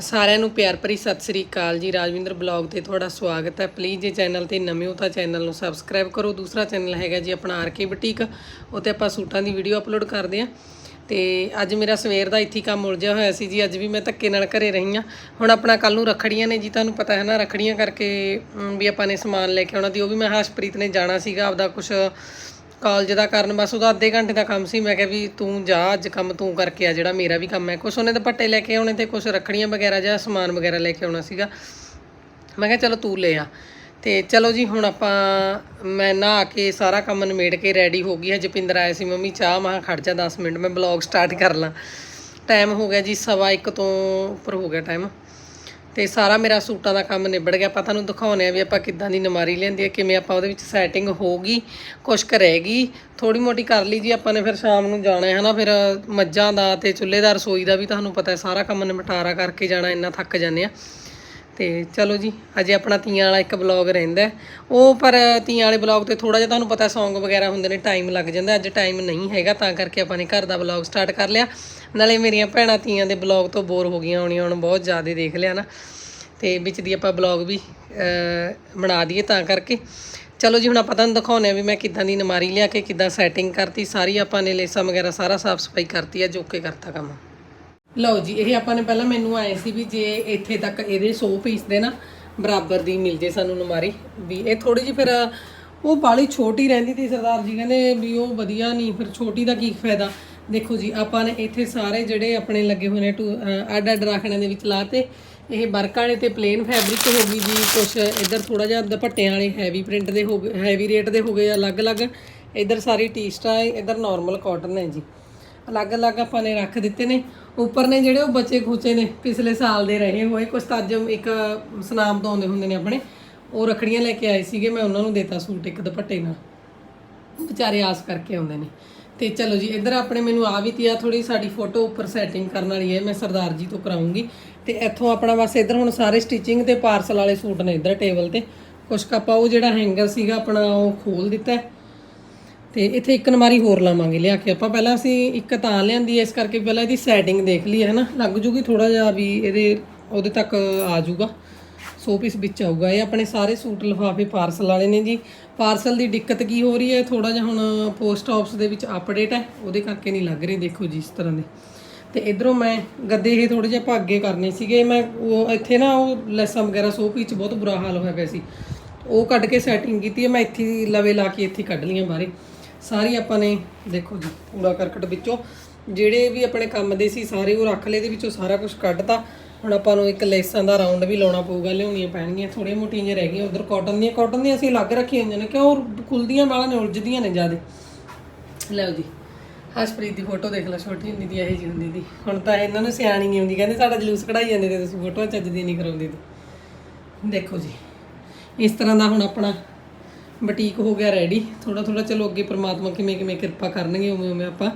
ਸਾਰਿਆਂ ਨੂੰ ਪਿਆਰ ਭਰੀ ਸਤਿ ਸ੍ਰੀ ਅਕਾਲ ਜੀ। ਰਾਜਵਿੰਦਰ ਬਲੌਗ ਤੇ ਤੁਹਾਡਾ ਸਵਾਗਤ ਹੈ। ਪਲੀਜ਼ ਜੇ ਚੈਨਲ ਤੇ ਨਵੇਂ ਹੋ ਤਾਂ ਚੈਨਲ ਨੂੰ ਸਬਸਕ੍ਰਾਈਬ ਕਰੋ। ਦੂਸਰਾ ਚੈਨਲ ਹੈਗਾ ਜੀ ਆਪਣਾ ਆਰਕੇ ਬੁਟੀਕ ਉੱਤੇ ਆਪਾਂ ਸੂਟਾਂ ਦੀ ਵੀਡੀਓ ਅਪਲੋਡ ਕਰਦੇ ਹਾਂ। ਤੇ ਅੱਜ ਮੇਰਾ ਸਵੇਰ ਦਾ ਇੱਥੇ ਹੀ ਕੰਮ ਉਲਝਿਆ ਹੋਇਆ ਸੀ ਜੀ। ਅੱਜ ਵੀ ਮੈਂ ਧੱਕੇ ਨਾਲ ਘਰੇ ਰਹੀ ਹਾਂ। ਹੁਣ ਆਪਣਾ ਕੱਲ ਨੂੰ ਰੱਖੜੀਆਂ ਨੇ ਜੀ, ਤੁਹਾਨੂੰ ਪਤਾ ਹੈ ਨਾ, ਰੱਖੜੀਆਂ ਕਰਕੇ ਵੀ ਆਪਾਂ ਨੇ ਸਮਾਨ ਲੈ ਕੇ ਆਉਣਾ ਦੀ ਉਹ ਵੀ ਮੈਂ ਹਰਸ਼ਪ੍ਰੀਤ ਨੇ ਜਾਣਾ ਸੀਗਾ। ਆਪਦਾ ਕੁਝ ਕਾਲਜ ਦਾ ਕਰਨ, ਬਸ ਉਹਦਾ ਅੱਧੇ ਘੰਟੇ ਦਾ ਕੰਮ ਸੀ। ਮੈਂ ਕਿਹਾ ਵੀ ਤੂੰ ਜਾ, ਅੱਜ ਕੰਮ ਤੂੰ ਕਰਕੇ ਆ, ਜਿਹੜਾ ਮੇਰਾ ਵੀ ਕੰਮ ਹੈ। ਕੁਛ ਉਹਨੇ ਦੁਪੱਟੇ ਲੈ ਕੇ ਆਉਣੇ ਤੇ ਕੁਛ ਰੱਖੜੀਆਂ ਵਗੈਰਾ ਜਾਂ ਸਮਾਨ ਵਗੈਰਾ ਲੈ ਕੇ ਆਉਣਾ ਸੀਗਾ। ਮੈਂ ਕਿਹਾ ਚਲੋ ਤੂੰ ਲੈ ਆ। ਤੇ ਚਲੋ ਜੀ, ਹੁਣ ਆਪਾਂ, ਮੈਂ ਨਹਾ ਕੇ ਸਾਰਾ ਕੰਮ ਨਿਮੇੜ ਕੇ ਰੈਡੀ ਹੋ ਗਈ। ਹੈ ਜਪਿੰਦਰ ਆਇਆ ਸੀ ਮੰਮੀ, ਚਾਹ ਮਹਾ ਖੜ ਜਾ 10 ਮਿੰਟ, ਮੈਂ ਬਲੌਗ ਸਟਾਰਟ ਕਰ ਲਾਂ। ਟਾਈਮ ਹੋ ਗਿਆ ਜੀ, ਸਵਾ ਇੱਕ ਤੋਂ ਉੱਪਰ ਹੋ ਗਿਆ ਟਾਈਮ ਤੇ ਸਾਰਾ ਮੇਰਾ ਸੂਟਾਂ ਦਾ ਕੰਮ ਨਿਬੜ ਗਿਆ। ਆਪਾਂ ਤੁਹਾਨੂੰ ਦਿਖਾਉਣੇ ਆ ਵੀ ਆਪਾਂ ਕਿੱਦਾਂ ਦੀ ਨਮਾਰੀ ਲੈਂਦੀ ਹੈ, ਕਿਵੇਂ ਆਪਾਂ ਉਹਦੇ ਵਿੱਚ ਸੈਟਿੰਗ ਹੋਊਗੀ ਕੁਛ ਕੁ ਰਹੇਗੀ। ਥੋੜੀ ਮੋਟੀ ਕਰ ਲਈ ਜੀ, ਆਪਾਂ ਨੇ ਫਿਰ ਸ਼ਾਮ ਨੂੰ ਜਾਣਾ ਹੈ ਹਨਾ ਫਿਰ ਮੱਝਾਂ ਦਾ ਤੇ ਚੁੱਲ੍ਹੇ ਦਾ ਰਸੋਈ ਦਾ ਵੀ ਤੁਹਾਨੂੰ ਪਤਾ ਹੈ, ਸਾਰਾ ਕੰਮ ਨਿਪਟਾਰਾ ਕਰਕੇ ਜਾਣਾ, ਇੰਨਾ ਥੱਕ ਜਾਂਦੇ ਆ ਤੇ ਚਲੋ ਜੀ ਅਜੇ ਆਪਣਾ ਤੀਆਂ ਵਾਲਾ ਇੱਕ ਬਲੌਗ ਰਹਿੰਦਾ ਉਹ ਪਰ ਤੀਆਂ ਵਾਲੇ ਬਲੌਗ ਤੇ ਥੋੜਾ ਜਿਹਾ ਤੁਹਾਨੂੰ ਪਤਾ Song ਵਗੈਰਾ ਹੁੰਦੇ ਨੇ ਟਾਈਮ ਲੱਗ ਜਾਂਦਾ ਅੱਜ ਟਾਈਮ ਨਹੀਂ ਹੈਗਾ, ਤਾਂ ਕਰਕੇ ਆਪਾਂ ਨੇ ਘਰ ਦਾ ਬਲੌਗ ਸਟਾਰਟ ਕਰ ਲਿਆ। ਨਾਲੇ ਮੇਰੀਆਂ ਭੈਣਾਂ ਤੀਆਂ ਦੇ ਬਲੌਗ ਤੋਂ ਬੋਰ ਹੋ ਗਈਆਂ ਹੋਣੀਆਂ, ਹੁਣ ਬਹੁਤ ਜ਼ਿਆਦਾ ਦੇਖ ਲਿਆ ਨਾ। ਤੇ ਵਿੱਚ ਦੀ ਆਪਾਂ ਬਲੌਗ ਵੀ ਬਣਾ ਦਈਏ ਤਾਂ ਕਰਕੇ। ਚਲੋ ਜੀ, ਹੁਣ ਆਪਾਂ ਤੁਹਾਨੂੰ ਦਿਖਾਉਂਦੇ ਆ ਵੀ ਮੈਂ ਕਿੱਦਾਂ ਦੀ ਨਮਾਰੀ ਲਿਆ ਕੇ, ਕਿੱਦਾਂ ਸੈਟਿੰਗ ਕਰਤੀ। ਸਾਰੀ ਆਪਾਂ ਨੇ ਲੇਸਾਂ ਵਗੈਰਾ ਸਾਰਾ ਸਾਫ਼ ਸਫ਼ਾਈ ਕਰਤੀ ਆ, ਜੋ ਜੋਕੇ ਕਰਤਾ ਕੰਮ। ਲਓ ਜੀ, ਇਹ ਆਪਾਂ ਨੇ ਪਹਿਲਾਂ ਮੈਨੂੰ ਆਏ ਸੀ ਵੀ ਜੇ ਇੱਥੇ ਤੱਕ ਇਹਦੇ 100 ਪੀਸ ਦੇ ਨਾ ਬਰਾਬਰ ਦੀ ਮਿਲ ਜੇ ਸਾਨੂੰ ਨਮਾਰੀ ਵੀ ਇਹ ਥੋੜੀ ਜਿਹੀ ਫਿਰ, ਉਹ ਬਾਲੀ ਛੋਟੀ ਰਹਿੰਦੀ ਤੀ ਸਰਦਾਰ ਜੀ, ਕਹਿੰਦੇ ਵੀ ਉਹ ਵਧੀਆ ਨਹੀਂ, ਫਿਰ ਛੋਟੀ ਦਾ ਕੀ ਫਾਇਦਾ? ਦੇਖੋ ਜੀ, ਆਪਾਂ ਨੇ ਇੱਥੇ ਸਾਰੇ ਜਿਹੜੇ ਆਪਣੇ ਲੱਗੇ ਹੋਏ ਨੇ ਟੂ ਅੱਡ ਅੱਡ ਰੱਖਣੇ ਦੇ ਵਿੱਚ ਲਾਤੇ ਇਹ ਵਰਕ ਵਾਲੇ ਤੇ ਪਲੇਨ ਫੈਬਰਿਕ ਹੋ ਗਈ ਜੀ, ਕੁਛ ਇੱਧਰ ਥੋੜਾ ਜਿਹਾ ਦੁਪੱਟਿਆਂ ਵਾਲੇ ਹੈਵੀ ਪ੍ਰਿੰਟ ਦੇ ਹੋ ਗਏ ਹੈਵੀ ਰੇਟ ਦੇ ਹੋ ਗਏ ਅਲੱਗ-ਅਲੱਗ। ਇੱਧਰ ਸਾਰੀ ਟੀਸਟਾ ਹੈ, ਇੱਧਰ ਨਾਰਮਲ ਕਾਟਨ ਹੈ ਜੀ। ਅਲੱਗ-ਅਲੱਗ ਆਪਾਂ ਨੇ ਰੱਖ ਦਿੱਤੇ ਨੇ। ਉੱਪਰ ਨੇ ਜਿਹੜੇ ਉਹ ਬਚੇ ਖੂਚੇ ਨੇ, ਪਿਛਲੇ ਸਾਲ ਦੇ ਰਹੇ ਹੋਏ। ਕੁਛ ਤਾਂ ਇੱਕ ਸਨਾਮ ਤੋਂ ਆਉਂਦੇ ਹੁੰਦੇ ਨੇ ਆਪਣੇ। ਉਹ ਰਖੜੀਆਂ ਲੈ ਕੇ ਆਏ ਸੀਗੇ, ਮੈਂ ਉਹਨਾਂ ਨੂੰ ਦੇਤਾ ਸੂਟ ਇੱਕ ਦੁਪੱਟੇ ਨਾਲ। ਵਿਚਾਰੇ ਆਸ ਕਰਕੇ ਆਉਂਦੇ ਨੇ। ਤੇ ਚਲੋ ਜੀ, ਇੱਧਰ ਆਪਣੇ ਮੈਨੂੰ ਆ ਵੀ ਤੀ ਆ ਥੋੜੀ ਸਾਡੀ ਫੋਟੋ ਉੱਪਰ ਸੈਟਿੰਗ ਕਰਨ ਵਾਲੀ ਹੈ, ਮੈਂ ਸਰਦਾਰ ਜੀ ਤੋਂ ਕਰਾਉਂਗੀ। ਤੇ ਇੱਥੋਂ ਆਪਣਾ ਬਸ ਇੱਧਰ ਹੁਣ ਸਾਰੇ ਸਟਿਚਿੰਗ ਤੇ ਪਾਰਸਲ ਵਾਲੇ ਸੂਟ ਨੇ ਇੱਧਰ ਟੇਬਲ ਤੇ। ਕੁਛ ਕੁ ਆਪਾਂ ਉਹ ਜਿਹੜਾ ਹੈਂਗਰ ਸੀਗਾ ਆਪਣਾ, ਉਹ ਖੋਲ ਦਿੱਤਾ। ਹੈ। ਤੇ ਇੱਥੇ ਇੱਕ ਨਮਾਰੀ ਹੋਰ ਲਾਵਾਂਗੇ, ਲਿਆ ਕੇ ਆਪਾਂ। ਪਹਿਲਾਂ ਅਸੀਂ ਇੱਕ ਤਾਂ ਲਿਆਂਦੀ ਐ ਇਸ ਕਰਕੇ ਪਹਿਲਾਂ ਇਹਦੀ ਸੈਟਿੰਗ ਦੇਖ ਲਈ ਹੈ ਨਾ ਲੱਗ ਜੂਗੀ ਥੋੜਾ ਜਿਹਾ ਵੀ ਇਹਦੇ, ਉਹਦੇ ਤੱਕ ਆ ਜਾਊਗਾ ਸੋ ਪੀਸ ਵਿੱਚ ਆਊਗਾ। ਇਹ ਆਪਣੇ ਸਾਰੇ ਸੂਟ ਲਿਫਾਫੇ ਪਾਰਸਲ ਵਾਲੇ ਨੇ ਜੀ। ਪਾਰਸਲ ਦੀ ਦਿੱਕਤ ਕੀ ਹੋ ਰਹੀ ਹੈ? ਥੋੜਾ ਜਿਹਾ ਹੁਣ ਪੋਸਟ ਆਫਿਸ ਦੇ ਵਿੱਚ ਅਪਡੇਟ ਹੈ। ਉਹਦੇ ਕਰਕੇ ਨਹੀਂ ਲੱਗ ਰਹੇ, ਦੇਖੋ ਜੀ, ਇਸ ਤਰ੍ਹਾਂ ਦੇ। ਤੇ ਇਧਰੋਂ ਮੈਂ ਗੱਦੇ ਇਹ ਥੋੜੇ ਜਿਹਾ ਭਾਗੇ ਕਰਨੇ ਸੀਗੇ। ਮੈਂ ਉਹ ਇੱਥੇ ਨਾ ਉਹ ਲੈਸਾਂ ਵਗੈਰਾ ਸੋ ਪੀਚ ਬਹੁਤ ਬੁਰਾ ਹਾਲ ਹੋਇਆ ਪਿਆ ਸੀ। ਉਹ ਕੱਢ ਕੇ ਸੈਟਿੰਗ ਕੀਤੀ ਹੈ, ਮੈਂ ਇੱਥੇ ਲਵੇ ਲਾ ਕੇ ਇੱਥੇ ਕੱਢ ਲਈਆਂ ਬਾਹਰੇ। ਸਾਰੀ ਆਪਾਂ ਨੇ, ਦੇਖੋ ਜੀ, ਕੂੜਾ ਕਰਕਟ ਵਿੱਚੋਂ ਜਿਹੜੇ ਵੀ ਆਪਣੇ ਕੰਮ ਦੇ ਸੀ, ਸਾਰੇ ਉਹ ਰੱਖ ਲਏ ਦੇ ਵਿੱਚੋਂ ਸਾਰਾ ਕੁਝ ਕੱਢਤਾ। ਹੁਣ ਆਪਾਂ ਨੂੰ ਇੱਕ ਲੈਸਾਂ ਦਾ ਰਾਉਂਡ ਵੀ ਲਾਉਣਾ ਪਊਗਾ, ਲਿਆਉਣੀਆਂ ਪੈਣਗੀਆਂ ਥੋੜੀਆਂ ਮੋਟੀਆਂ ਜਿਹੀਆਂ ਰਹਿ ਗਈਆਂ। ਉਧਰ ਕਾਟਨ ਦੀਆਂ ਕਾਟਨ ਦੀਆਂ ਅਸੀਂ ਅਲੱਗ ਰੱਖੀਆਂ ਹੋਈਆਂ ਨੇ, ਕਿਉਂ? ਉਹ ਖੁੱਲਦੀਆਂ ਵਾਲਾ ਨੇ, ਉਲਝਦੀਆਂ ਨੇ ਜਿਆਦੇ। ਲਓ ਜੀ। ਹਸਪ੍ਰੀਤ ਦੀ ਫੋਟੋ ਦੇਖ ਲਓ ਛੋਟੀ ਹੁੰਦੀ ਦੀ, ਇਹੋ ਜਿਹੀ ਹੁੰਦੀ ਦੀ। ਹੁਣ ਤਾਂ ਇਹਨਾਂ ਨੂੰ ਸਿਆਣੀ ਨਹੀਂ ਆਉਂਦੀ, ਕਹਿੰਦੇ ਸਾਡਾ ਜਲੂਸ ਕਢਾਈ ਜਾਂਦੇ ਤੇ ਤੁਸੀਂ ਫੋਟੋਆਂ ਚੱਜ ਦੀ ਨਹੀਂ ਕਰਾਉਂਦੇ ਤੇ। ਦੇਖੋ ਜੀ, ਇਸ ਤਰ੍ਹਾਂ ਦਾ ਹੁਣ ਆਪਣਾ ਬਟੀਕ ਹੋ ਗਿਆ ਰੈਡੀ ਥੋੜਾ ਥੋੜਾ ਚਲੋ ਅੱਗੇ ਪ੍ਰਮਾਤਮਾ ਕਿਵੇਂ ਕਿਵੇਂ ਕਿਰਪਾ ਕਰਨਗੇ ਉਵੇਂ ਉਵੇਂ ਆਪਾਂ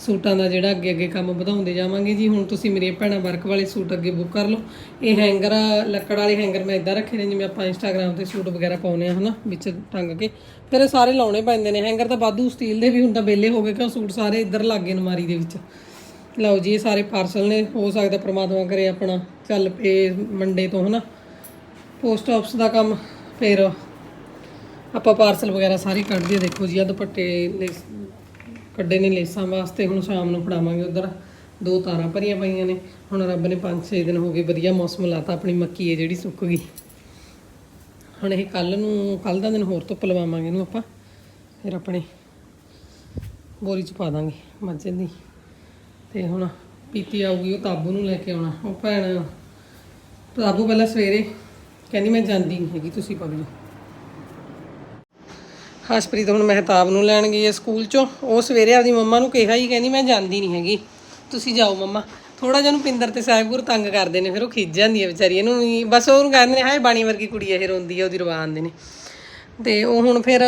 ਸੂਟਾਂ ਦਾ ਜਿਹੜਾ ਅੱਗੇ ਅੱਗੇ ਕੰਮ ਵਧਾਉਂਦੇ ਜਾਵਾਂਗੇ ਜੀ। ਹੁਣ ਤੁਸੀਂ ਮੇਰੀਆਂ ਭੈਣਾਂ ਵਰਕ ਵਾਲੇ ਸੂਟ ਅੱਗੇ ਬੁੱਕ ਕਰ ਲਓ। ਇਹ ਹੈਂਗਰ ਲੱਕੜ ਵਾਲੇ ਹੈਂਗਰ ਮੈਂ ਇਦਾਂ ਰੱਖੇ ਨੇ, ਜਿਵੇਂ ਆਪਾਂ ਇੰਸਟਾਗ੍ਰam ਤੇ ਸੂਟ ਵਗੈਰਾ ਪਾਉਨੇ ਆ ਹਨਾ, ਵਿੱਚ ਟੰਗ ਕੇ। ਫਿਰ ਇਹ ਸਾਰੇ ਲਾਉਣੇ ਪੈਂਦੇ ਨੇ। ਹੈਂਗਰ ਤਾਂ ਵਾਧੂ ਸਟੀਲ ਦੇ ਵੀ ਹੁਣ ਤਾਂ ਬੇਲੇ ਹੋ ਗਏ, ਕਿਉਂ ਸੂਟ ਸਾਰੇ ਇੱਧਰ ਲੱਗੇ ਨਮਾਰੀ ਦੇ ਵਿੱਚ। ਲਓ ਜੀ, ਇਹ ਸਾਰੇ ਪਾਰਸਲ ਨੇ। ਹੋ ਸਕਦਾ ਪ੍ਰਮਾਤਮਾ ਕਰੇ ਆਪਣਾ ਚੱਲ ਪਏ ਮੰਡੇ ਤੋਂ, ਹਨਾ। ਪੋਸਟ ਆਫਿਸ ਦਾ ਕੰਮ, ਫਿਰ ਆਪਾਂ ਪਾਰਸਲ ਵਗੈਰਾ ਸਾਰੀ ਕੱਢ ਦਈਏ ਦੇਖੋ ਜੀ ਆ ਦੁਪੱਟੇ ਕੱਢੇ ਨੇ ਲੇਸਾਂ ਵਾਸਤੇ, ਹੁਣ ਸ਼ਾਮ ਨੂੰ ਫੜਾਵਾਂਗੇ ਉਧਰ। ਦੋ ਤਾਰਾਂ ਭਰੀਆਂ ਪਈਆਂ ਨੇ। ਹੁਣ ਰੱਬ ਨੇ 5-6 ਦਿਨ ਹੋ ਗਏ ਵਧੀਆ ਮੌਸਮ ਲਾਤਾ, ਆਪਣੀ ਮੱਕੀ ਹੈ ਜਿਹੜੀ ਸੁੱਕ ਗਈ। ਹੁਣ ਇਹ ਕੱਲ ਨੂੰ ਕੱਲ ਦਾ ਦਿਨ ਹੋਰ ਧੁੱਪ ਲਵਾਵਾਂਗੇ ਇਹਨੂੰ ਆਪਾਂ। ਫਿਰ ਆਪਣੇ ਬੋਰੀ ਚ ਪਾ ਦਾਂਗੇ ਮੱਝੇ ਦੀ। ਤੇ ਹੁਣ ਪੀਤੀ ਆਊਗੀ, ਉਹ ਤਾਬੂ ਨੂੰ ਲੈ ਕੇ ਆਉਣਾ। ਉਹ ਭੈਣ, ਤਾਬੂ ਪਹਿਲਾਂ ਸਵੇਰੇ ਕਹਿੰਦੀ ਮੈਂ ਜਾਂਦੀ ਨਹੀਂ ਹੈਗੀ, ਤੁਸੀਂ ਪਾ ਲਓ ਹਸਪ੍ਰੀਤ ਹੁਣ ਮਹਿਤਾਬ ਨੂੰ ਲੈਣ ਗਈ ਹੈ ਸਕੂਲ ਚੋਂ। ਉਹ ਸਵੇਰੇ ਆਪਦੀ ਮੰਮਾ ਨੂੰ ਕਿਹਾ ਹੀ, ਕਹਿੰਦੀ ਮੈਂ ਜਾਂਦੀ ਨਹੀਂ ਹੈਗੀ। ਤੁਸੀਂ ਜਾਓ ਮੰਮਾ। ਥੋੜਾ ਜਿਹਾ ਨੂੰ ਪਿੰਦਰ ਤੇ ਸਾਹਿਬਪੁਰ ਤੰਗ ਕਰਦੇ ਨੇ, ਫਿਰ ਉਹ ਖਿੱਚ ਜਾਂਦੀ ਹੈ ਵਿਚਾਰੀ। ਇਹਨੂੰ ਵੀ- ਬਸ ਉਹਨੂੰ ਕਹਿੰਦੇ ਨੇ, ਹਾਏ ਬਾਣੀ ਵਰਗੀ ਕੁੜੀ ਇਹ, ਰੋਂਦੀ ਹੈ ਉਹਦੀ ਰਵਾਨ ਦੇ ਨੇ। ਤੇ ਉਹ ਹੁਣ ਫਿਰ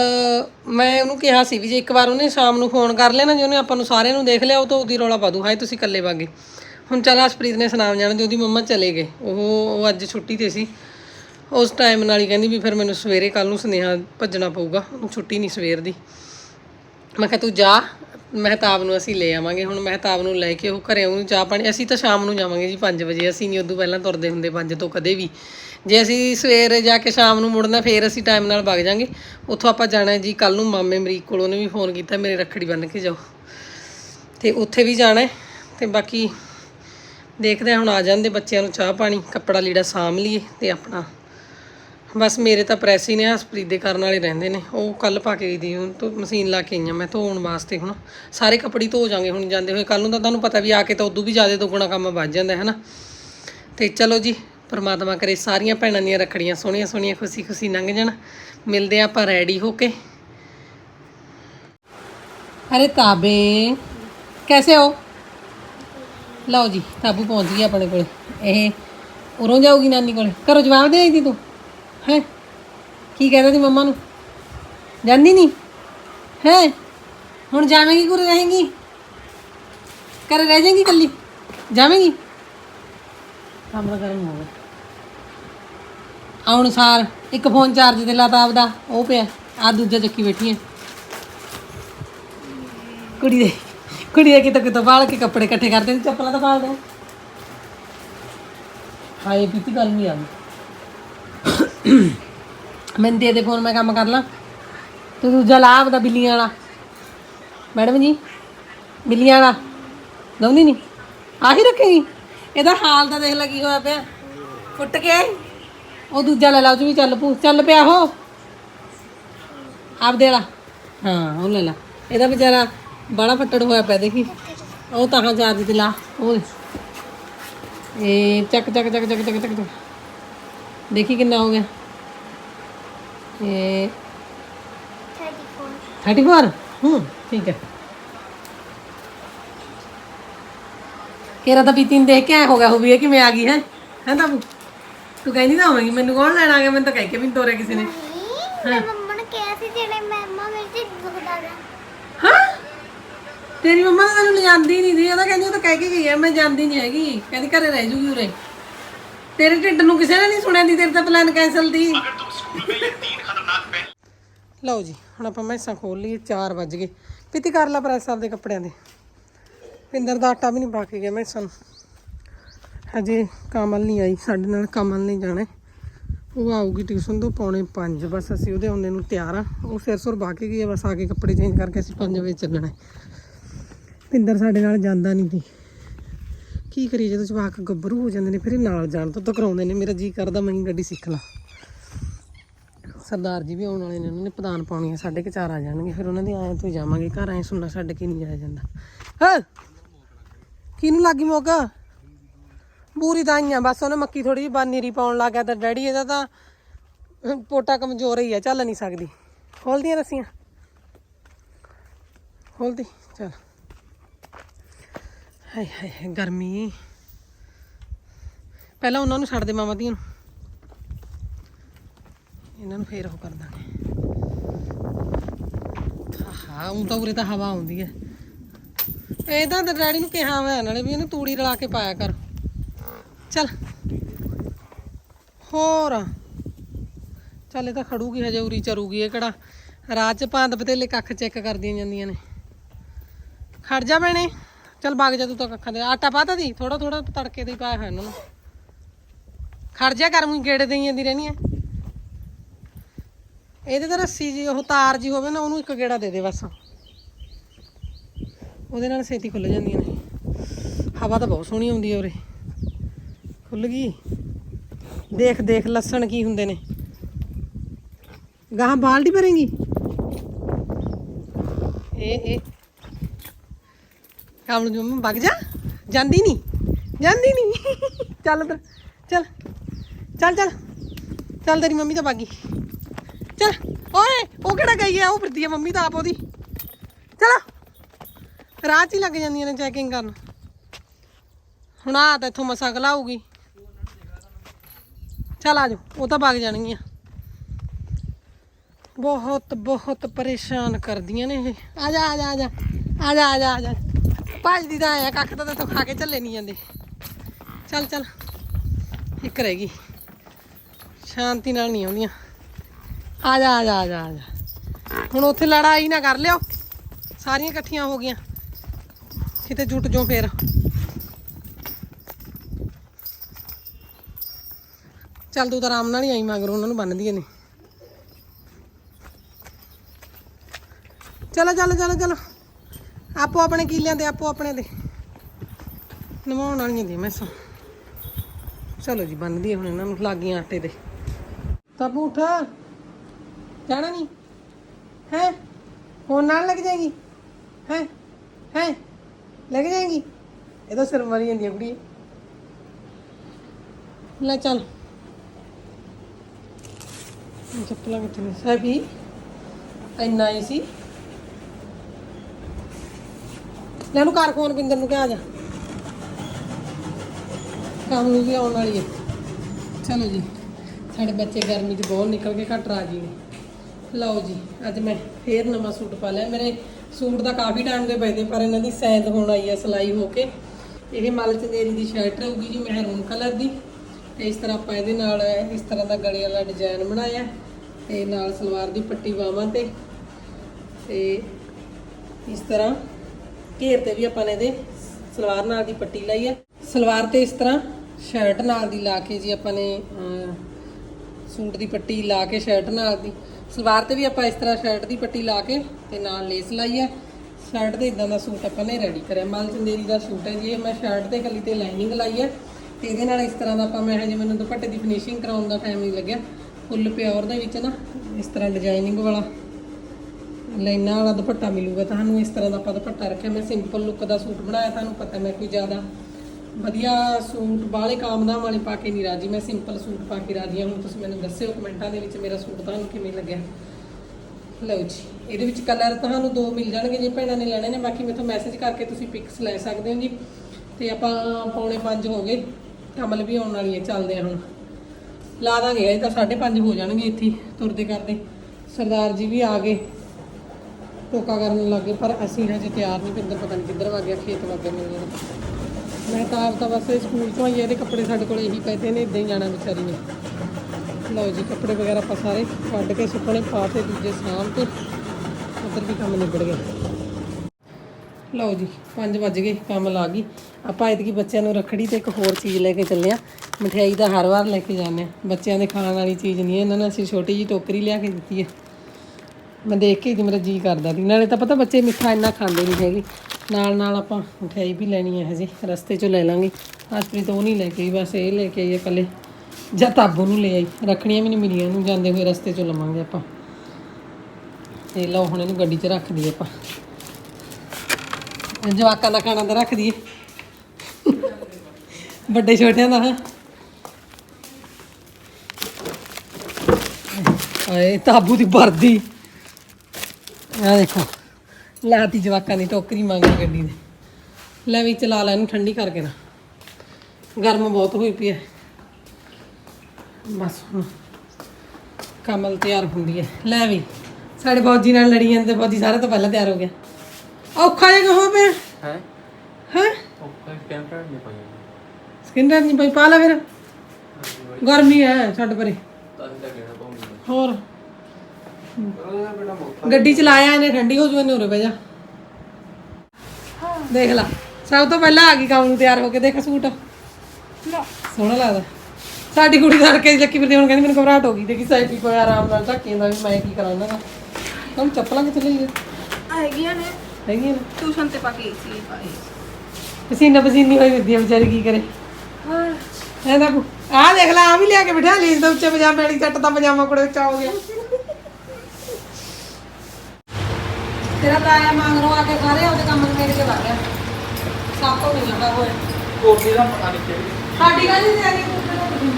ਮੈਂ ਉਹਨੂੰ ਕਿਹਾ ਸੀ ਵੀ ਜੇ ਇੱਕ ਵਾਰ ਉਹਨੇ ਸ਼ਾਮ ਨੂੰ ਫੋਨ ਕਰ ਲਿਆ ਨਾ, ਜੇ ਉਹਨੇ ਆਪਾਂ ਨੂੰ ਸਾਰਿਆਂ ਨੂੰ ਦੇਖ ਲਿਆ, ਉਹ ਤਾਂ ਉਹਦੀ ਰੌਲਾ ਪਾ ਦੂ। ਹਾਏ, ਤੁਸੀਂ ਇਕੱਲੇ ਵਾਗੇ। ਹੁਣ ਚੱਲ ਹਸਪ੍ਰੀਤ ਨੇ ਸੁਨਾਮ ਜਾਣਾ ਤੇ ਉਹਦੀ ਮੰਮਾ ਚਲੇ ਗਏ। ਉਹ ਉਹ ਅੱਜ ਛੁੱਟੀ ਤੇ ਸੀ। ਉਸ ਟਾਈਮ ਨਾਲ ਹੀ ਕਹਿੰਦੀ ਵੀ ਫਿਰ ਮੈਨੂੰ ਸਵੇਰੇ ਕੱਲ ਨੂੰ ਸੁਨੇਹਾ ਭੱਜਣਾ ਪਊਗਾ ਉਹਨੂੰ ਛੁੱਟੀ ਨਹੀਂ ਸਵੇਰ ਦੀ। ਮੈਂ ਕਿਹਾ, ਤੂੰ ਜਾ, ਮਹਿਤਾਬ ਨੂੰ ਅਸੀਂ ਲੈ ਆਵਾਂਗੇ, ਹੁਣ ਮਹਿਤਾਬ ਨੂੰ ਲੈ ਕੇ ਉਹ ਘਰੇ ਉਹਨੂੰ ਚਾਹ ਪਾਣੀ, ਅਸੀਂ ਤਾਂ ਸ਼ਾਮ ਨੂੰ ਜਾਵਾਂਗੇ ਜੀ 5 ਵਜੇ, ਅਸੀਂ ਨਹੀਂ ਉਦੋਂ ਪਹਿਲਾਂ ਤੁਰਦੇ ਹੁੰਦੇ 5 ਤੋਂ ਕਦੇ ਵੀ। ਜੇ ਅਸੀਂ ਸਵੇਰੇ ਜਾ ਕੇ ਸ਼ਾਮ ਨੂੰ ਮੁੜਨਾ, ਫੇਰ ਅਸੀਂ ਟਾਈਮ ਨਾਲ ਵਗ ਜਾਾਂਗੇ। ਉੱਥੋਂ ਆਪਾਂ ਜਾਣਾ ਜੀ ਕੱਲ ਨੂੰ ਮਾਮੇ ਮਰੀਕ ਕੋਲ, ਉਹਨੇ ਵੀ ਫੋਨ ਕੀਤਾ, ਮੇਰੇ ਰੱਖੜੀ ਬੰਨ੍ਹ ਕੇ ਜਾਓ। ਤੇ ਉੱਥੇ ਵੀ ਜਾਣਾ ਹੈ, ਤੇ ਬਾਕੀ ਦੇਖਦੇ ਹੁਣ ਆ ਜਾਂਦੇ ਬੱਚਿਆਂ ਨੂੰ ਚਾਹ ਪਾਣੀ, ਕੱਪੜਾ ਲੀੜਾ ਸਾਂਭ ਲਈਏ ਤੇ ਆਪਣਾ ਬਸ ਮੇਰੇ ਤਾਂ ਪ੍ਰੈਸ ਹੀ ਨੇ ਹਸਪ੍ਰੀਤ ਦੇ ਕਰਨ ਵਾਲੇ ਰਹਿੰਦੇ ਨੇ। ਉਹ ਕੱਲ ਪਾ ਕੇ ਗਈ ਦੀ ਹੁਣ ਤੋਂ ਮਸ਼ੀਨ ਲਾ ਕੇ ਆਈਆਂ ਮੈਂ ਧੋਣ ਵਾਸਤੇ ਹੁਣ। ਸਾਰੇ ਕੱਪੜੇ ਧੋ ਜਾਗੇ ਹੁਣ ਜਾਂਦੇ ਹੋਏ। ਕੱਲ ਨੂੰ ਤਾਂ ਤੁਹਾਨੂੰ ਪਤਾ ਵੀ ਆ ਕੇ ਤਾਂ ਉਦੋਂ ਵੀ ਜ਼ਿਆਦਾ ਦੁੱਗਣਾ ਕੰਮ ਵੱਜ ਜਾਂਦਾ ਹੈ ਨਾ ਤੇ ਚਲੋ ਜੀ, ਪਰਮਾਤਮਾ ਕਰੇ, ਸਾਰੀਆਂ ਭੈਣਾਂ ਦੀਆਂ ਰੱਖੜੀਆਂ ਸੋਹਣੀਆਂ ਸੋਹਣੀਆਂ ਖੁਸ਼ੀ ਖੁਸ਼ੀ ਲੰਘ ਜਾਣ। ਮਿਲਦੇ ਆ ਆਪਾਂ ਰੈਡੀ ਹੋ ਕੇ। ਅਰੇ ਤਾਬੇ, ਕੈਸੇ ਹੋ? ਲਓ ਜੀ, ਤਾਬੂ ਪਹੁੰਚ ਗਈ ਆਪਣੇ ਕੋਲ। ਇਹ ਉਰੋਂ ਜਾਊਗੀ ਨਾਨੀ ਕੋਲ। ਘਰੋਂ ਜਵਾਬ ਦੇ ਆਈ ਦੀ ਤੂੰ? ਹੈ? ਕੀ ਕਹਿੰਦਾ ਦੀ ਮੰਮਾ ਨੂੰ? ਜਾਂਦੀ ਨਹੀਂ? ਹੈ? ਹੁਣ ਜਾਵੇਂਗੀ ਕੁਰੇ ਰਹੇਂਗੀ? ਘਰੇ ਰਹਿ ਜਾਏਗੀ ਕੱਲੀ ਜਾਵੇਂਗੀ? ਕਮਰਾ ਗਰਮ ਹੋ ਗਿਆ ਆਉਣ ਸਾਰ ਇੱਕ ਫੋਨ ਚਾਰਜ ਤੇ ਲਾਤਾ ਆਪਦਾ, ਉਹ ਪਿਆ ਆ ਦੂਜਾ ਚੱਕੀ ਬੈਠੀ ਹੈ। ਕੁੜੀ ਦੇ ਕੁੜੀ ਦੇ ਕਿਤੇ ਕਿਤੋਂ ਵਾਲ ਕੇ ਕੱਪੜੇ ਇਕੱਠੇ ਕਰਦੇ ਚੱਪਲਾਂ ਤਾਂ ਪਾਲਦੇ ਹਾਏ, ਬੀਤੀ ਗੱਲ ਨਹੀਂ ਆ ਗਈ ਮੈਂ ਦੇ ਦੇ ਫੋਨ ਮੈਂ ਕੰਮ ਕਰ ਲਾਂ। ਤੂੰ ਦੂਜਾ ਲਾ ਆਪਦਾ ਬਿੱਲੀਆਂ ਵਾਲਾ। ਮੈਡਮ ਜੀ, ਬਿੱਲੀਆਂ ਵਾਲਾ। ਲਾਉਂਦੀ ਨਹੀਂ ਆਹੀ ਰੱਖੇਗੀ। ਇਹਦਾ ਹਾਲ ਤਾਂ ਦੇਖ ਲੈ ਕੀ ਹੋਇਆ ਪਿਆ। ਫੁੱਟ ਕੇ ਉਹ ਦੂਜਾ ਲੈ ਲਾ, ਉਹ 'ਚ ਵੀ ਚੱਲ ਪੂ ਚੱਲ ਪਿਆ ਹੋ ਆਪ ਦੇ ਹਾਂ, ਉਹ ਲੈ ਲਾ। ਇਹਦਾ ਵਿਚਾਰਾ ਬੜਾ ਫੱਟੜ ਹੋਇਆ ਪਿਆ, ਦੇਖੀ। ਉਹ ਤਾਂ ਹਾਂ ਚਾਰਜ ਤੇ ਲਾ। ਉਹ ਇਹ ਚੱਕ ਚੱਕ ਚੱਕ ਚੱਕ ਚੱਕ ਚੱਕ ਚੱਕ। ਦੇਖੀ ਕਿੰਨਾ ਹੋ ਗਿਆ? ਇਹ 34 34 ਹੂੰ ਠੀਕ ਹੈ। ਕਿਹੜਾ ਤਾਂ ਪੀਤੀ ਨੂੰ ਦੇਖ ਕੇ ਐ ਹੋ ਗਿਆ ਹੋ ਵੀ ਇਹ ਕਿਵੇਂ ਆ ਗਈ ਹੈ? ਹੈ ਤਾਂ ਤੂੰ ਕਹਿੰਦੀ ਤਾਂ ਹੋਵੇਂਗੀ ਮੈਨੂੰ ਕੌਣ ਲੈਣ ਆ ਗਿਆ? ਮੈਨੂੰ ਤਾਂ ਕਹਿ ਕੇ ਵੀ ਨੀ ਤੋਰਿਆ ਕਿਸੇ ਨੇ। ਮੈਂ ਮੰਮਾ ਨੇ ਕਿਹਾ ਸੀ ਜਿਹੜੇ ਮੈਮਾ ਮੇਰੇ ਤੇ ਦੁਖਦਾ ਗਾ। ਹਾਂ? ਤੇਰੀ ਮੰਮਾ ਤਾਂ ਤੈਨੂੰ ਲਿਜਾਂਦੀ ਨਹੀਂ ਸੀ ਉਹ ਤਾਂ ਕਹਿੰਦੀ ਉਹ ਤਾਂ ਕਹਿ ਕੇ ਗਈ ਹੈ ਮੈਂ ਜਾਂਦੀ ਨਹੀਂ ਹੈਗੀ। ਕਹਿੰਦੀ ਘਰੇ ਰਹਿ ਜੂਗੀ ਉਰੇ। ਤੇਰੇ ਢਿੱਡ ਨੂੰ ਕਿਸੇ ਨੇ ਨਹੀਂ ਸੁਣਿਆ ਦੀ ਤੇਰੇ ਤਾਂ ਪਲਾਨ ਕੈਨਸਲ ਦੀ। ਲਓ ਜੀ ਹੁਣ ਆਪਾਂ ਮੈਸਾਂ ਖੋਲ ਲਈਏ 4 ਵੱਜ ਗਏ। ਪਿੱਤੀ ਕਰ ਲਾ ਪ੍ਰੈਸ ਦੇ ਕੱਪੜਿਆਂ ਦੇ। ਪਿੰਦਰ ਦਾ ਆਟਾ ਵੀ ਨਹੀਂ ਪਾ ਕੇ ਗਿਆ ਮੈਸਾਂ ਨੂੰ। ਹਜੇ ਕਮਲ ਨਹੀਂ ਆਈ ਸਾਡੇ ਨਾਲ ਕਮਲ ਨਹੀਂ ਜਾਣਾ। ਉਹ ਆਊਗੀ ਟਿਊਸ਼ਨ ਤੋਂ ਪੌਣੇ 5 ਬਸ ਅਸੀਂ ਉਹਦੇ ਆਉਂਦੇ ਨੂੰ ਤਿਆਰ ਆ। ਉਹ ਸਿਰ ਸੁਰ ਬਾ ਕੇ ਗਈ ਆ ਬਸ ਆ ਕੇ ਕੱਪੜੇ ਚੇਂਜ ਕਰਕੇ ਅਸੀਂ 5 ਵਜੇ ਚੱਲਣਾ ਹੈ। ਪਿੰਦਰ ਸਾਡੇ ਨਾਲ ਜਾਂਦਾ ਨਹੀਂ ਸੀ। ਕੀ ਕਰੀਏ, ਜਦੋਂ ਜਵਾਕ ਗੱਭਰੂ ਹੋ ਜਾਂਦੇ ਨੇ, ਫਿਰ ਇਹ ਨਾਲ ਜਾਣ ਤੋਂ ਟਕਰਾਉਂਦੇ ਨੇ। ਮੇਰਾ ਜੀ ਕਰਦਾ, ਮੈਂ ਗੱਡੀ ਸਿੱਖ ਲਾਂ। ਸਰਦਾਰ ਜੀ ਵੀ ਆਉਣ ਵਾਲੇ ਨੇ, ਉਹਨਾਂ ਨੇ ਪ੍ਰਧਾਨ ਪਾਉਣੀ ਆ ਸਾਢੇ ਕੁ ਚਾਰ ਆ ਜਾਣਗੇ। ਫਿਰ ਉਹਨਾਂ ਦੇ ਆਏ ਤੋਂ ਜਾਵਾਂਗੇ, ਘਰ ਆਏ ਸੁਣਨਾ ਛੱਡ ਕੇ ਨਹੀਂ ਜਾਇਆ ਜਾਂਦਾ। ਹਾਂ? ਕਿਹਨੂੰ ਲੱਗੀ ਮੌਕਾ? ਬੂਰੀ ਤਾਂ ਆਈਆਂ, ਬਸ ਉਹਨੇ ਮੱਕੀ ਥੋੜੀ ਜਿਹੀ ਬਾਨੀਰੀ ਪਾਉਣ ਲੱਗ ਗਿਆ ਤਾਂ ਡੈਡੀ ਇਹਦਾ ਤਾਂ ਪੋਟਾ ਕਮਜ਼ੋਰ ਹੀ ਆ, ਚੱਲ ਨਹੀਂ ਸਕਦੀ। ਖੋਲਦੀਆਂ ਰੱਸੀਆਂ। ਖੋਲਦੀ, ਚਲ। ਹਾਏ ਹਾਏ ਗਰਮੀ। ਪਹਿਲਾਂ ਉਹਨਾਂ ਨੂੰ ਛੱਡ ਦੇ ਮਾਮਾ ਦੀਆਂ ਨੂੰ। ਇਹਨਾਂ ਨੂੰ ਫੇਰ ਉਹ ਕਰ ਦਾਂਗੇ। ਹਾਂ ਉਹ ਤਾਂ ਉਰੇ ਤਾਂ ਹਵਾ ਆਉਂਦੀ ਹੈ ਇਹਦਾ ਤਾਂ ਡੈਡੀ ਨੂੰ ਕਿਹਾ ਹੋਇਆ ਨਾਲੇ ਵੀ ਇਹਨੂੰ ਤੂੜੀ ਰਲਾ ਕੇ ਪਾਇਆ ਕਰ। ਚੱਲ। ਹੋਰ। ਚੱਲ, ਇਹ ਤਾਂ ਖੜੂਗੀ ਹਜੇ, ਉਰੀ ਚਰੂਗੀ ਇਹ ਕਿਹੜਾ। ਰਾਤ ਚ ਪਾਂਦ ਪਤੇਲੇ ਕੱਖ ਚੈੱਕ ਕਰਦੀਆਂ ਜਾਂਦੀਆਂ ਨੇ। ਖੜ ਜਾ ਭੈਣੇ। ਚੱਲ ਵਗ ਜਾ ਤੂੰ ਤਾਂ ਕੱਖਾਂ ਦੇ ਆਟਾ ਪਾਤਾ ਦੀ ਥੋੜਾ ਥੋੜਾ ਤੜਕੇ ਦੇ ਹੀ ਪਾਇਆ ਹੋਇਆ ਇਹਨਾਂ। ਨੂੰ ਖੜ ਜਾ ਕਰ ਮੂੰਹ ਗੇੜੇ ਦੇਈ ਜਾਂਦੀ ਰਹਿਣੀ ਐ ਇਹਦੇ ਤਾਂ ਰੱਸੀ ਜੀ, ਉਹ ਤਾਰ ਜੀ ਹੋਵੇ ਨਾ, ਉਹਨੂੰ ਇੱਕ ਗੇੜਾ ਦੇ ਦੇ ਬਸ। ਉਹਦੇ ਨਾਲ ਛੇਤੀ ਖੁੱਲ ਜਾਂਦੀਆਂ ਨੇ। ਹਵਾ ਤਾਂ ਬਹੁਤ ਸੋਹਣੀ ਆਉਂਦੀ ਹੈ ਉਰੇ। ਖੁੱਲ ਗਈ। ਦੇਖ ਦੇਖ ਲਸਣ ਕੀ ਹੁੰਦੇ ਨੇ। ਗਾਹਾਂ ਬਾਲਟੀ ਭਰੇਗੀ? ਇਹ ਇਹ। ਕੰਮ ਨੂੰ ਜਮ ਵਗ ਜਾ। ਜਾਂਦੀ ਨਹੀਂ ਜਾਂਦੀ ਨਹੀਂ ਚੱਲ ਉਧਰ। ਚੱਲ। ਚੱਲ ਚੱਲ। ਚੱਲ ਤੇਰੀ ਮੰਮੀ ਤਾਂ ਬਾਗੀ ਚੱਲ। ਓਏ, ਉਹ ਕਿਹੜਾ ਗਈ ਆ? ਉਹ ਫਿਰਦੀ ਆ ਮੰਮੀ ਤਾਂ ਆਪ ਉਹਦੀ। ਚਲ। ਰਾਹ 'ਚ ਹੀ ਲੱਗ ਜਾਂਦੀਆਂ ਨੇ ਚੈਕਿੰਗ ਕਰਨ। ਹੁਣ ਆ ਤਾਂ ਇੱਥੋਂ ਮਸਾ ਗਲਾਊਗੀ ਚੱਲ ਆ ਜਾ ਉਹ ਤਾਂ ਵਗ ਜਾਣਗੀਆਂ। ਬਹੁਤ ਬਹੁਤ ਪਰੇਸ਼ਾਨ ਕਰਦੀਆਂ ਨੇ ਇਹ। ਆ ਜਾ ਆ ਜਾ ਆ ਜਾ। ਆ ਜਾ ਆ ਜਾ ਆ ਜਾ। ਭੱਜਦੀ ਤਾਂ ਆਇਆ ਕੱਖ ਤਾਂ ਤੈਥੋਂ ਖਾ ਕੇ ਚੱਲੇ ਨਹੀਂ ਜਾਂਦੇ। ਚੱਲ ਚੱਲ। ਇੱਕ ਰਹਿ ਗਈ। ਸ਼ਾਂਤੀ ਨਾਲ ਨਹੀਂ ਆਉਂਦੀਆਂ। ਜਾ, ਆ ਜਾ ਆ ਜਾ ਆ ਜਾ। ਹੁਣ ਉੱਥੇ ਲੜਾਈ ਨਾ ਕਰ ਲਿਓ। ਸਾਰੀਆਂ ਇਕੱਠੀਆਂ ਹੋ ਗਈਆਂ। ਕਿਤੇ ਜੁਟ ਜੋ ਫੇਰ। ਚੱਲ ਤੂੰ ਤਾਂ ਆਰਾਮ ਨਾਲ ਹੀ ਆਈ ਮਗਰ, ਉਹਨਾਂ ਨੂੰ ਬੰਨਦੀਆਂ ਨੇ। ਚਲੋ ਚਲੋ ਚਲੋ ਚਲੋ। ਆਪੋ ਆਪਣੇ ਕੀਲਿਆਂ ਦੇ, ਆਪੋ ਆਪਣੇ ਦੇ। ਨਵਾਉਣ ਵਾਲੀਆਂ ਦੀ ਮੈਸਾਂ। ਚਲੋ ਜੀ ਬੰਨਦੀ ਹੁਣ ਇਹਨਾਂ ਨੂੰ, ਲੱਗੀਆਂ ਆਟੇ ਦੇ। ਤਬ ਉਠ। ਜਾਣਾ ਨਹੀਂ? ਹੈ? ਹੁਣ ਨਾਲ ਲੱਗ ਜਾਏਗੀ? ਹੈ? ਹੈ? ਲੱਗ ਜਾਏਗੀ? ਇਹ ਤਾਂ ਸਿਰ ਮਰੀ ਜਾਂਦੀ ਆ ਕੁੜੀ ਲੈ ਚੱਲ। ਇਹ ਚੱਪਲਾਂ ਕਿੱਥੇ ਨੇ? ਸਾਬੀ ਇੰਨਾ ਹੀ ਸੀ। ਲੈ ਨੂੰ ਘਰ ਫੋਨ ਬਿੰਦਰ ਨੂੰ ਕਿਹਾ ਜਾ। ਕੰਮ ਨੂੰ ਵੀ ਆਉਣ ਵਾਲੀ ਹੈ। ਚਲੋ ਜੀ, ਸਾਡੇ ਬੱਚੇ ਗਰਮੀ 'ਚ ਬਹੁਤ ਨਿਕਲ ਕੇ ਘੱਟ ਰਾਜੀ ਨੇ। ਲਓ ਜੀ, ਅੱਜ ਮੈਂ ਫੇਰ ਨਵਾਂ ਸੂਟ ਪਾ ਲਿਆ। ਮੇਰੇ ਸੂਟ ਦਾ ਕਾਫੀ ਟਾਈਮ ਦੇ ਪਏ ਤੇ ਪਰ ਇਹਨਾਂ ਦੀ ਸੈਂਦ ਹੋਣ ਆਈ ਹੈ ਸਲਾਈ ਹੋ ਕੇ। ਇਹ ਮਲ ਚੰਦੇਰੀ ਦੀ ਸ਼ਰਟ ਰਹੂਗੀ ਜੀ ਮਹਿਰੂਨ ਕਲਰ ਦੀ। ਤੇ ਇਸ ਤਰ੍ਹਾਂ ਆਪਾਂ ਇਹਦੇ ਨਾਲ, ਇਸ ਤਰ੍ਹਾਂ ਦਾ ਗਲੇ ਵਾਲਾ ਡਿਜ਼ਾਈਨ ਬਣਾਇਆ। ਤੇ ਨਾਲ ਸਲਵਾਰ ਦੀ ਪੱਟੀ ਬਾਹਾਂ ਤੇ। ਤੇ ਇਸ ਤਰ੍ਹਾਂ ਘੇਰ ਤੇ ਵੀ ਆਪਾਂ ਨੇ ਇਹਦੇ ਸਲਵਾਰ ਨਾਲ ਦੀ ਪੱਟੀ ਲਾਈ ਹੈ ਸਲਵਾਰ ਤੇ ਇਸ ਤਰ੍ਹਾਂ ਸ਼ਰਟ ਨਾਲ ਦੀ ਲਾ ਕੇ ਜੀ ਆਪਾਂ ਨੇ ਸੂਟ ਦੀ ਪੱਟੀ ਲਾ ਕੇ ਸ਼ਰਟ ਨਾਲ ਦੀ। ਸਲਵਾਰ ਤੇ ਵੀ ਆਪਾਂ ਇਸ ਤਰ੍ਹਾਂ ਸ਼ਰਟ ਦੀ ਪੱਟੀ ਲਾ ਕੇ ਤੇ ਨਾਲ ਲੇਸ ਲਾਈ ਹੈ ਸ਼ਰਟ ਦੇ ਇਦਾਂ ਦਾ ਸੂਟ ਆਪਾਂ ਨੇ ਰੈਡੀ ਕਰਿਆ। ਮਲ ਚੰਦੇਰੀ ਦਾ ਸੂਟ ਹੈ ਜੀ, ਇਹ ਮੈਂ ਸ਼ਰਟ ਤੇ ਕੱਲੀ ਤੇ ਲਾਈਨਿੰਗ ਲਾਈ ਹੈ ਤੇ ਇਹਦੇ ਨਾਲ ਇਸ ਤਰ੍ਹਾਂ ਦਾ ਆਪਾਂ ਮੈਂ ਹਜੇ ਮੈਨੂੰ ਦੁਪੱਟੇ ਦੀ ਫਿਨਿਸ਼ਿੰਗ ਕਰਾਉਣ ਦਾ ਟਾਈਮ ਨਹੀਂ ਲੱਗਿਆ। ਫੁੱਲ ਪਿਓਰ ਦੇ ਵਿੱਚ ਨਾ ਇਸ ਤਰ੍ਹਾਂ ਡਿਜ਼ਾਈਨਿੰਗ ਵਾਲਾ ਲਾਈਨਾਂ ਵਾਲਾ ਦੁਪੱਟਾ ਮਿਲੂਗਾ, ਤੁਹਾਨੂੰ ਇਸ ਤਰ੍ਹਾਂ ਦਾ ਆਪਾਂ ਦੁਪੱਟਾ ਰੱਖਿਆ। ਮੈਂ ਸਿੰਪਲ ਲੁੱਕ ਦਾ ਸੂਟ ਬਣਾਇਆ, ਤੁਹਾਨੂੰ ਪਤਾ ਮੈਂ ਕੋਈ ਜ਼ਿਆਦਾ ਵਧੀਆ ਸੂਟ ਬਾਹਲੇ ਕਾਮਦਾਮ ਵਾਲੇ ਪਾ ਕੇ ਨਹੀਂ ਰਾਜੀ। ਮੈਂ ਸਿੰਪਲ ਸੂਟ ਪਾ ਕੇ ਰਾਜੀ ਹਾਂ। ਹੁਣ ਤੁਸੀਂ ਮੈਨੂੰ ਦੱਸਿਓ ਕਮੈਂਟਾਂ ਦੇ ਵਿੱਚ ਮੇਰਾ ਸੂਟ ਤੁਹਾਨੂੰ ਕਿਵੇਂ ਲੱਗਿਆ। ਲਓ ਜੀ, ਇਹਦੇ ਵਿੱਚ ਕਲਰ ਤੁਹਾਨੂੰ ਦੋ ਮਿਲ ਜਾਣਗੇ ਜੇ ਭੈਣਾਂ ਨੇ ਲੈਣੇ ਨੇ। ਬਾਕੀ ਮੇਥੋਂ ਮੈਸੇਜ ਕਰਕੇ ਤੁਸੀਂ ਪਿਕਸ ਲੈ ਸਕਦੇ ਹੋ ਜੀ। ਤੇ ਆਪਾਂ ਪੌਣੇ 5 ਹੋ ਗਏ। ਕਮਲ ਵੀ ਆਉਣ ਵਾਲੀ ਹੈ, ਚੱਲਦੇ ਹਾਂ ਹੁਣ। ਲਾ ਦਾਂਗੇ, ਇਹ ਤਾਂ 5:30 ਹੋ ਜਾਣਗੇ ਇੱਥੇ ਤੁਰਦੇ ਕਰਦੇ ਸਰਦਾਰ ਜੀ ਵੀ ਆ ਗਏ। ਟੋਕਾ ਕਰਨ ਲੱਗੇ ਪਰ ਅਸੀਂ ਹਜੇ ਤਿਆਰ ਨਹੀਂ ਪਿੰਦਰ ਪਤਾ ਨਹੀਂ ਕਿੱਧਰ ਵਗ ਗਿਆ ਖੇਤ ਵਗ ਗਿਆ ਮੈਨੂੰ ਮੈਂ ਤਾਂ ਆਪ ਤਾਂ ਬਸ ਸਕੂਲ ਤੋਂ ਆਈ ਹਾਂ, ਇਹਦੇ ਕੱਪੜੇ ਸਾਡੇ ਕੋਲ ਇਹੀ ਪਏ ਤੇ ਨੇ ਇਦਾਂ ਹੀ ਜਾਣਾ ਵਿਚਾਰੀ ਨੇ। ਲਓ ਜੀ ਕੱਪੜੇ ਵਗੈਰਾ ਆਪਾਂ ਸਾਰੇ ਕੱਢ ਕੇ ਸੁੱਕਣੇ ਪਾ ਤੇ ਦੂਜੇ ਸਾਂਭ ਤੇ ਉੱਧਰ ਵੀ ਕੰਮ ਨਿਬੜ ਗਿਆ। ਲਓ ਜੀ 5 ਵੱਜ ਗਏ ਕੰਮ ਲਾ ਗਈ। ਆਪਾਂ ਇਤਕੀ ਬੱਚਿਆਂ ਨੂੰ ਰੱਖੜੀ ਤੇ ਇੱਕ ਹੋਰ ਚੀਜ਼ ਲੈ ਕੇ ਚੱਲੇ ਆ। ਮਠਿਆਈ ਦਾ ਹਰ ਵਾਰ ਲੈ ਕੇ ਜਾਂਦੇ ਆ। ਬੱਚਿਆਂ ਦੇ ਖਾਣ ਵਾਲੀ ਚੀਜ਼ ਨਹੀਂ ਹੈ ਇਹਨਾਂ ਨੇ ਅਸੀਂ ਛੋਟੀ ਜੀ ਟੋਕਰੀ ਲਿਆ ਕੇ ਦਿੱਤੀ ਹੈ। ਮੈਂ ਦੇਖ ਕੇ ਜੀ ਮੇਰਾ ਜੀ ਕਰਦਾ ਸੀ। ਨਾਲੇ ਤਾਂ ਪਤਾ ਬੱਚੇ ਮਿੱਠਾ ਇੰਨਾ ਖਾਂਦੇ ਨਹੀਂ ਹੈਗੇ। ਨਾਲ ਨਾਲ ਆਪਾਂ ਮਠਿਆਈ ਵੀ ਲੈਣੀ ਹੈ ਹਜੇ, ਰਸਤੇ 'ਚੋਂ ਲੈ ਲਾਂਗੇ। ਹਰਪ੍ਰੀਤ ਉਹ ਨਹੀਂ ਲੈ ਕੇ ਆਈ, ਬਸ ਇਹ ਲੈ ਕੇ ਆਈ ਇਕੱਲੇ। ਜਾਂ ਤਾਬੂ ਨੂੰ ਲੈ ਆਈ। ਰੱਖੜੀਆਂ ਵੀ ਨਹੀਂ ਮਿਲੀਆਂ ਇਹਨੂੰ ਜਾਂਦੇ ਹੋਏ ਰਸਤੇ 'ਚੋਂ ਲਵਾਂਗੇ ਆਪਾਂ। ਤੇ ਲਓ, ਹੁਣ ਇਹਨੂੰ ਗੱਡੀ 'ਚ ਰੱਖ ਦਈਏ ਆਪਾਂ। ਜਵਾਕਾਂ ਦਾ ਖਾਣਾ ਤਾਂ ਰੱਖ ਦਈਏ। ਵੱਡੇ ਛੋਟਿਆਂ ਦਾ, ਹਾਂ। ਆਏ ਤਾਬੂ ਦੀ ਵਰਦੀ। ਆ ਦੇਖੋ ਲਾਤੀ ਜਵਾਕਾਂ ਦੀ ਟੋਕਰੀ ਮੰਗ ਕੇ ਗੱਡੀ ਨੇ। ਲੈ ਵੀ ਚਲਾ ਲੈ ਇਹਨੂੰ ਠੰਡੀ ਕਰਕੇ ਨਾ। ਗਰਮ ਬਹੁਤ ਹੋਈ ਪਈ ਹੈ। ਬਸ ਹੁਣ ਕਮਲ ਤਿਆਰ ਹੁੰਦੀ ਹੈ। ਲੈ ਵੀ ਸਾਡੇ ਫੌਜੀ ਨਾਲ ਲੜੀ ਜਾਂਦੇ ਫੌਜੀ ਸਾਰੇ ਤੋਂ ਪਹਿਲਾਂ ਤਿਆਰ ਹੋ ਗਿਆ। ਔਖਾ ਜਿਹਾ ਹੋ ਪਿਆ? ਹੈ? ਹੈ? ਨਹੀਂ ਸਕਿਨ ਰੈਪ ਨਹੀਂ ਪਈ ਪਾ ਲੈ ਫਿਰ। ਗਰਮੀ ਹੈ ਛੱਡ ਪਰੇ। ਤਾਂ ਹੀ ਤਾਂ ਕਹਿਣਾ ਪਾਉਂਗਾ ਹੋਰ ਪਰ ਉਹਦਾ ਬੇਟਾ ਮੋਟਾ ਗੱਡੀ ਚਲਾਇਆ ਇਹਨੇ ਠੰਡੀ ਹੋ ਜੂ ਇਹਨੇ ਉਰੇ ਬਹਿ ਜਾ। ਦੇਖ ਲੈ ਸਭ ਤੋਂ ਪਹਿਲਾਂ ਆ ਗਈ ਕੰਮ ਨੂੰ ਤਿਆਰ ਹੋ ਕੇ ਦੇਖ ਸੂਟ। ਸੋਹਣਾ ਲੱਗਦਾ। ਸਾਡੀ ਕੁੜੀ ਦਾ ਕੇ ਲੱਕੀ ਫਿਰਦੀ ਹੁਣ ਕਹਿੰਦੀ ਮੈਨੂੰ ਘਬਰਾਹਟ ਹੋ ਗਈ ਦੇਖੀ ਸਾਈਕਲ ਕੋਲ ਆਰਾਮ ਨਾਲ ਢੱਕੇ ਦਾ ਵੀ ਮੈਂ ਕੀ ਕਰਾਂ ਇਹਨਾਂ ਦਾ ਤੁਮ ਚੱਪਲਾਂ ਕਿੱਥੇ ਲਈ ਹੈਗੀਆਂ ਨੇ। ਹੈਗੀਆਂ ਨੇ? ਟਿਊਸ਼ਨ ਤੇ ਪਾ ਕੇ ਆਈ ਸੀ। ਪਾਈ ਪਸੀਨਾ ਪਸੀਨੀ ਹੋਈ ਆ ਵਿਚਾਰੀ ਕੀ ਕਰੇ? ਹਾਂ ਤਾਂ ਆ ਦੇਖ ਲੈ ਆ ਵੀ ਲਿਆ ਕੇ ਬਿਠਾ ਲਈ ਦਾ ਉੱਚੇ ਪਜਾਮੇ ਵਾਲੀ ਚੱਟ ਦਾ ਪਜਾਮਾ ਕੋੜੇ ਉੱਚਾ ਹੋ ਗਿਆ। ਤੇਰਾ ਤਾਇਆ ਮੰਗਰੋਂ ਆ ਕੇ ਸਾਰੇ ਉਹਦੇ ਕੰਮ ਨੂੰ ਮੇਰੇ ਤੇ ਵਗ ਗਿਆ। ਸਭ ਤੋਂ ਨਹੀਂ ਲੱਗਾ ਹੋਇਆ। ਕੋਟੀ ਦਾ ਪਤਾ ਨਹੀਂ ਕਿਹੜੀ। ਸਾਡੀ ਗੱਲ ਨਹੀਂ ਕਰਦੇ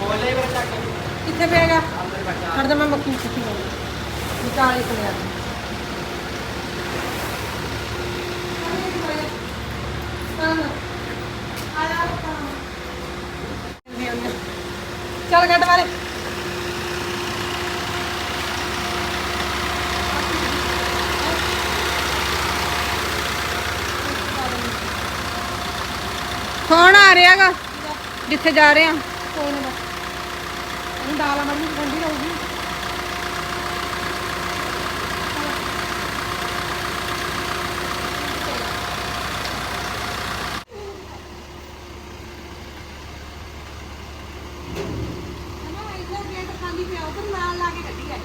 ਬੋਲੇ ਵਰ ਚੱਕ। ਕਿੱਥੇ ਪਿਆਗਾ ਅੰਦਰ ਬੈਠਾ। ਖੜ ਜਾ ਮੈਂ ਮੱਕੀ ਚੁੱਕੀ ਲਾਉਂਗੀ ਨਿਕਾਲ ਇੱਕ ਲਿਆ ਚੱਲ ਗੱਡ ਮਾਰੇ। ਆ ਰਿਹਾਗਾ ਜਿੱਥੇ ਜਾ ਰਹੇ ਆ। ਕੋਈ ਨਾ ਇਹਨੂੰ ਦਾਲ ਮੜੀ ਠੰਡੀ ਰਹੂਗੀ। ਖਾਲੀ ਪਿਆ ਉਧਰ ਨਾਲ ਲਾ ਕੇ ਕੱਢੀ ਆ।